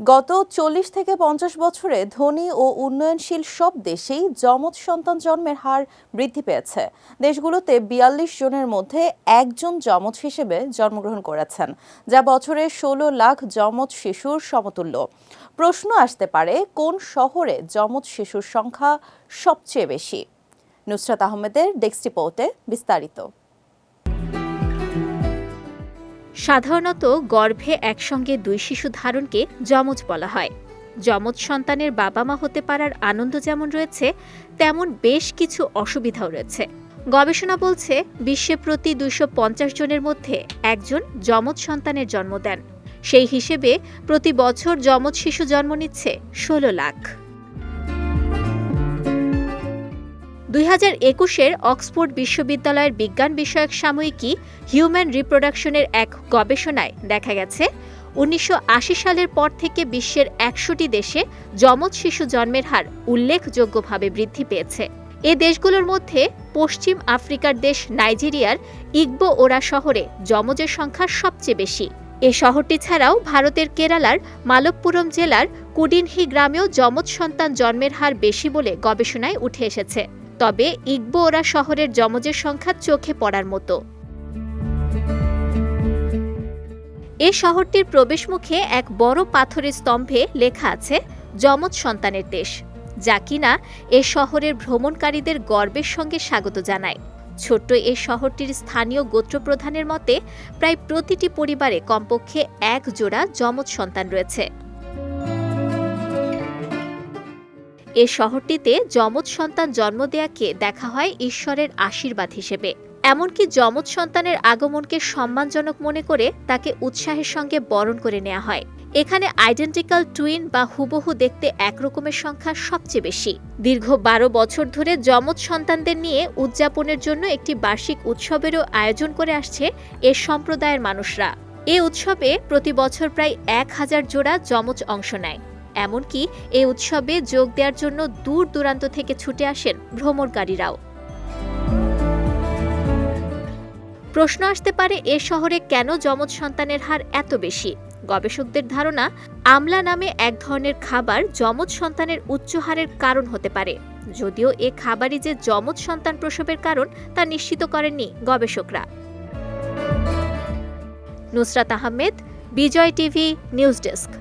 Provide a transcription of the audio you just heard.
গত চল্লিশ থেকে পঞ্চাশ বছরে ধনী ও উন্নয়নশীল সব দেশেই যমজ সন্তান জন্মের হার বৃদ্ধি পেয়েছে। দেশগুলোতে বিয়াল্লিশ জনের মধ্যে একজন যমজ হিসেবে জন্মগ্রহণ করেছেন, যা বছরে ষোলো লাখ যমজ শিশুর সমতুল্য। প্রশ্ন আসতে পারে, কোন শহরে যমজ শিশুর সংখ্যা সবচেয়ে বেশি? নুসরাত আহমেদের ডেস্ক রিপোর্টে বিস্তারিত। সাধারণত গর্ভে একসঙ্গে দুই শিশু ধারণকে যমজ বলা হয়। যমজ সন্তানের বাবা মা হতে পারার আনন্দ যেমন রয়েছে, তেমন বেশ কিছু অসুবিধাও রয়েছে। গবেষণা বলছে, বিশ্বে প্রতি দুইশো পঞ্চাশ জনের মধ্যে একজন যমজ সন্তানের জন্ম দেন। সেই হিসেবে প্রতি বছর যমজ শিশু জন্ম নিচ্ছে ষোলো লাখ। দুই হাজার একুশের অক্সফোর্ড বিশ্ববিদ্যালয়ের বিজ্ঞান বিষয়ক সাময়িকী হিউম্যান রিপ্রোডাকশনের এক গবেষণায় দেখা গেছে, উনিশশো আশি সালের পর থেকে বিশ্বের একশোটি দেশে যমজ শিশু জন্মের হার উল্লেখযোগ্যভাবে বৃদ্ধি পেয়েছে। এ দেশগুলোর মধ্যে পশ্চিম আফ্রিকার দেশ নাইজেরিয়ার ইগবো ওরা শহরে যমজের সংখ্যা সবচেয়ে বেশি। এ শহরটি ছাড়াও ভারতের কেরালার মালপ্পুরম জেলার কুডিনহি গ্রামেও যমজ সন্তান জন্মের হার বেশি বলে গবেষণায় উঠে এসেছে। তবে ইগবো ওরা শহরের যমজের সংখ্যা চোখে পড়ার মতো। এ শহরটির প্রবেশমুখে এক বড় পাথরের স্তম্ভে লেখা আছে, যমজ সন্তানের দেশ যা কিনা এ শহরের ভ্রমণকারীদের গর্বের সঙ্গে স্বাগত জানায়। ছোট্ট এ শহরটির স্থানীয় গোত্রপ্রধানের মতে, প্রায় প্রতিটি পরিবারে কমপক্ষে এক জোড়া যমজ সন্তান রয়েছে। এ শহরটিতে যমজ সন্তান জন্ম দেয়াকে দেখা হয় ঈশ্বরের আশীর্বাদ হিসেবে। এমনকি যমজ সন্তানের আগমনকে সম্মানজনক মনে করে তাকে উৎসাহের সঙ্গে বরণ করে নেওয়া হয়। এখানে আইডেন্টিক্যাল টুইন বা হুবহু দেখতে একরকমের সংখ্যা সবচেয়ে বেশি। দীর্ঘ বারো বছর ধরে যমজ সন্তানদের নিয়ে উদযাপনের জন্য একটি বার্ষিক উৎসবেরও আয়োজন করে আসছে এ সম্প্রদায়ের মানুষরা। এ উৎসবে প্রতি বছর প্রায় এক হাজার জোড়া যমজ অংশ নেয়। এমনকি এই উৎসবে যোগ দেওয়ার জন্য দূর দূরান্ত থেকে ছুটে আসেন ভ্রমণকারীরাও। প্রশ্ন আসতে পারে, এ শহরে কেন যমজ সন্তানের হার এত বেশি? গবেষকদের ধারণা, আমলা নামে এক ধরনের খাবার যমজ সন্তানের উচ্চ হারের কারণ হতে পারে। যদিও এ খাবারই যে যমজ সন্তান প্রসবের কারণ, তা নিশ্চিত করেননি গবেষকরা। Nusrat Ahmed, Bijoy TV, news desk.